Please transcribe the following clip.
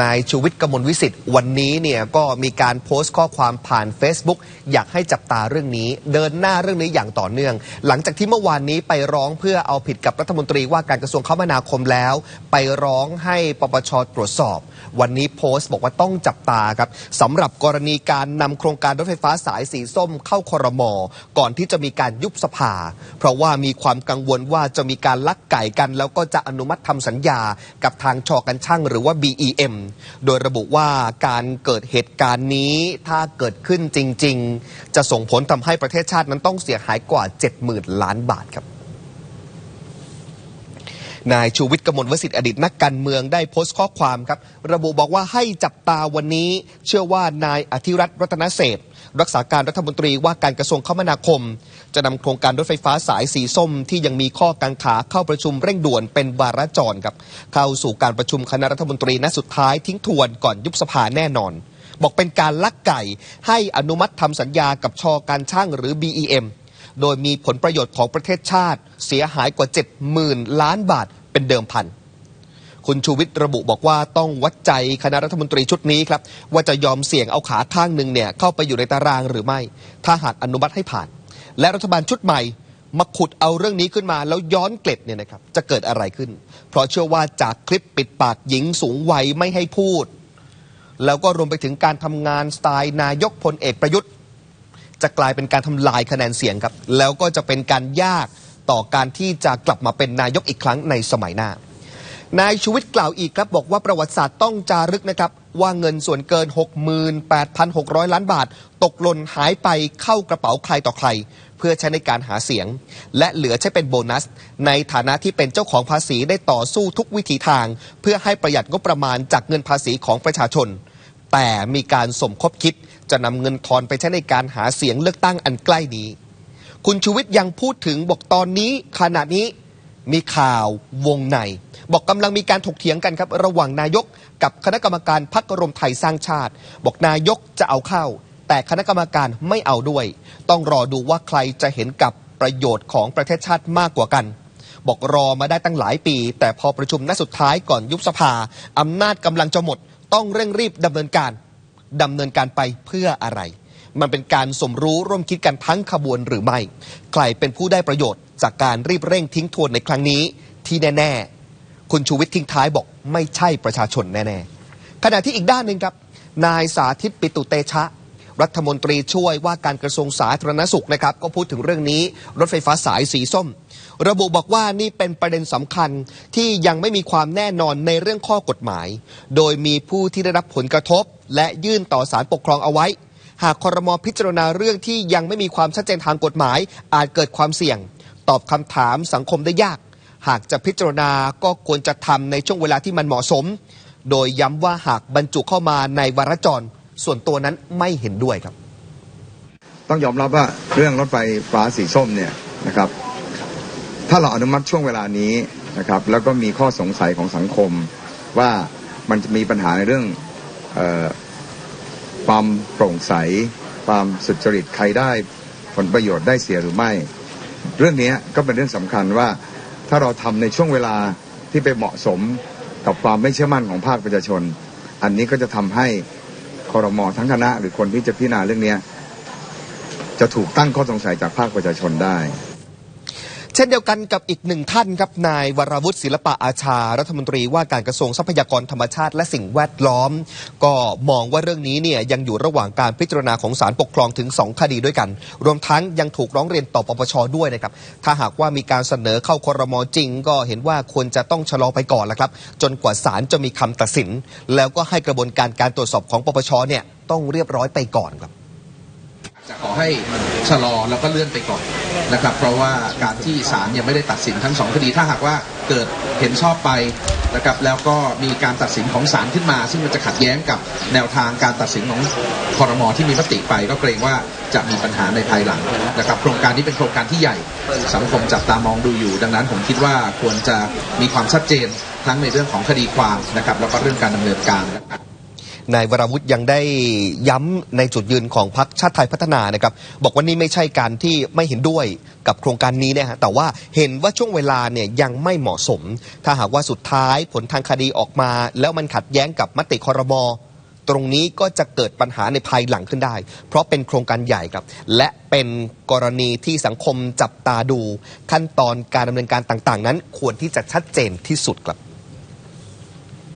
นายชูวิทย์กมลวิสิทธิ์วันนี้เนี่ยก็มีการโพสต์ข้อความผ่าน Facebook อยากให้จับตาเรื่องนี้ เดินหน้าเรื่องนี้อย่างต่อเนื่อง หลังจากที่เมื่อวานนี้ไปร้องเพื่อเอาผิดกับรัฐมนตรีว่าการกระทรวงคมนาคมแล้ว ไปร้องให้ปปชตรวจสอบ วันนี้โพสต์บอกว่าต้องจับตาครับสำหรับกรณีการนำโครงการรถไฟฟ้าสายสีส้มเข้าครมก่อนที่จะมีการยุบสภา เพราะว่ามีความกังวลว่าจะมีการลักไก่กัน แล้วก็จะอนุมัติทำสัญญากับทางชอกันช่างหรือว่า BEM โดยระบุว่าการเกิดเหตุการณ์นี้ถ้าเกิดขึ้นจริง ๆ จะส่งผลทำให้ประเทศชาตินั้นต้องเสียหายกว่า 70,000 ล้านบาทครับนายชูวิทย์กมลวสิทธิ์อดีตนักการเมืองได้โพสต์ข้อความครับ ระบุบอกว่าให้จับตาวันนี้ เชื่อว่านายอธิรัตน์รัตนเศษฐ์ รักษาการรัฐมนตรีว่าการกระทรวงคมนาคม จะนำโครงการรถไฟฟ้าสายสีส้ม ที่ยังมีข้อกังขาเข้าประชุมเร่งด่วนเป็นวาระจรครับเข้าสู่การประชุมคณะรัฐมนตรีนัดสุดท้ายทิ้งทวนก่อนยุบสภาแน่นอน บอกเป็นการลักไก่ ให้อนุมัติทำสัญญากับชอการช่างหรือ BEM โดยมีผลประโยชน์ของประเทศชาติ เสียหายกว่า 70,000 ล้านบาทเป็นเดิมพัน คุณชูวิทย์ระบุบอกว่าต้องวัดใจคณะรัฐมนตรีชุดนี้ครับ ว่าจะยอมเสี่ยงเอาขาข้างหนึ่งเนี่ยเข้าไปอยู่ในตารางหรือไม่ ถ้าหากอนุมัติให้ผ่าน และรัฐบาลชุดใหม่มาขุดเอาเรื่องนี้ขึ้นมาแล้วย้อนเกล็ดเนี่ยนะครับจะเกิดอะไรขึ้น เพราะเชื่อว่าจากคลิปปิดปากหญิงสูงวัยไม่ให้พูด แล้วก็รวมไปถึงการทำงานสไตล์นายกพลเอกประยุทธ์ จะกลายเป็นการทำลายคะแนนเสียงครับ แล้วก็จะเป็นการยากต่อการที่จะกลับมาเป็นนายกอีกครั้งในสมัยหน้า นายชูวิทย์กล่าวอีกครับบอกว่าประวัติศาสตร์ต้องจารึกนะครับว่าเงินส่วนเกิน 68,600 ล้านบาท ตกหล่นหายไปเข้ากระเป๋าใครต่อใคร เพื่อใช้ในการหาเสียง และเหลือใช้เป็นโบนัส ในฐานะที่เป็นเจ้าของภาษีได้ต่อสู้ทุกวิถีทาง เพื่อให้ประหยัดงบประมาณจากเงินภาษีของประชาชน แต่มีการสมคบคิด จะนำเงินทอนไปใช้ในการหาเสียงเลือกตั้งอันใกล้นี้ คุณชูวิทย์ยังพูดถึงบอกตอนนี้ขณะนี้ มีข่าววงใน บอกกำลังมีการถกเถียงกันครับ ระหว่างนายกกับคณะกรรมการพักรมไทยสร้างชาติ บอกนายกจะเอาเข้า แต่คณะกรรมการไม่เอาด้วย ต้องรอดูว่าใครจะเห็นกับประโยชน์ของประเทศชาติมากกว่ากัน บอกรอมาได้ตั้งหลายปี แต่พอประชุมนัดสุดท้ายก่อนยุบสภาอำนาจกำลังจะหมด ต้องเร่งรีบดำเนินการดำเนินการไปเพื่ออะไร มันเป็นการสมรู้ร่วมคิดกันทั้งขบวนหรือไม่ ใครเป็นผู้ได้ประโยชน์จากการรีบเร่งทิ้งทวนในครั้งนี้ที่แน่ ๆ คุณชูวิทย์ทิ้งท้ายบอกไม่ใช่ประชาชนแน่ๆขณะที่อีกด้านหนึ่งครับ นายสาธิตปิตุเตชะ รัฐมนตรีช่วยว่าการกระทรวงสาธารณสุขนะครับ ก็พูดถึงเรื่องนี้รถไฟฟ้าสายสีส้ม ระบุบอกว่านี่เป็นประเด็นสำคัญที่ยังไม่มีความแน่นอนในเรื่องข้อกฎหมาย โดยมีผู้ที่ได้รับผลกระทบ และยื่นต่อศาลปกครองเอาไว้ หากคอรมอพิจารณาเรื่องที่ยังไม่มีความชัดเจนทางกฎหมาย อาจเกิดความเสี่ยง ตอบคำถามสังคมได้ยาก หากจะพิจารณาก็ควรจะทำในช่วงเวลาที่มันเหมาะสม โดยย้ำว่าหากบรรจุเข้ามาในวาระจร ส่วนตัวนั้นไม่เห็นด้วยครับ ต้องยอมรับว่าเรื่องรถไฟฟ้าสีส้มเนี่ยนะครับ ถ้าเราอนุมัติช่วงเวลานี้นะครับ แล้วก็มีข้อสงสัยของสังคมว่ามันจะมีปัญหาในเรื่องออ ความโปร่งใส ความสุจริตใครได้ผลประโยชน์ได้เสียหรือไม่ เรื่องนี้ก็เป็นเรื่องสำคัญว่าถ้าเราทำในช่วงเวลาที่ไปเหมาะสมกับความไม่เชื่อมั่นของภาคประชาชน อันนี้ก็จะทำให้คอรมอทั้งคณะ หรือคนที่จะพิจารณาเรื่องนี้จะถูกตั้งข้อสงสัยจากภาคประชาชนได้ ช่นเดียวกันกับอีกหนึ่งท่านครับนายวรวุฒิศิลปะอาชา รัฐมนตรีว่าการกระทรวงทรัพยากรธรรมชาติและสิ่งแวดล้อม ก็มองว่าเรื่องนี้เนี่ยยังอยู่ระหว่างการพิจารณาของศาลปกครองถึง 2 คดีด้วยกัน รวมทั้งยังถูกร้องเรียนต่อปปชด้วยนะครับถ้าหากว่ามีการเสนอเข้าครมจริง ก็เห็นว่าควรจะต้องชะลอไปก่อนละครับ จนกว่าศาลจะมีคำตัดสิน แล้วก็ให้กระบวนการการตรวจสอบของปปชเนี่ยต้องเรียบร้อยไปก่อนครับ จะขอให้ชะลอแล้วก็เลื่อนไปก่อนนะครับ เพราะว่าการที่ศาลยังไม่ได้ตัดสินทั้งสองคดีถ้าหากว่าเกิดเห็นชอบไปนะครับแล้วก็มีการตัดสินของศาลขึ้นมา ซึ่งมันจะขัดแย้งกับแนวทางการตัดสินของคอรมอที่มีมติไป ก็เกรงว่าจะมีปัญหาในภายหลังนะครับ โครงการนี้เป็นโครงการที่ใหญ่สังคมจับตามองดูอยู่ ดังนั้นผมคิดว่าควรจะมีความชัดเจนทั้งในเรื่องของคดีความนะครับแล้วก็เรื่องการดำเนินการนะครับ นายวราวุฒิยังได้ย้ำในจุดยืนของพรรคชาติไทยพัฒนานะครับ บอกว่านี่ไม่ใช่การที่ไม่เห็นด้วยกับโครงการนี้นะฮะแต่ว่าเห็นว่าช่วงเวลาเนี่ยยังไม่เหมาะสม ถ้าหากว่าสุดท้ายผลทางคดีออกมา แล้วมันขัดแย้งกับมติคอรมอตรงนี้ก็จะเกิดปัญหาในภายหลังขึ้นได้ เพราะเป็นโครงการใหญ่ครับ และเป็นกรณีที่สังคมจับตาดู ขั้นตอนการดำเนินการต่างๆ นั้นควรที่จะชัดเจนที่สุดครับ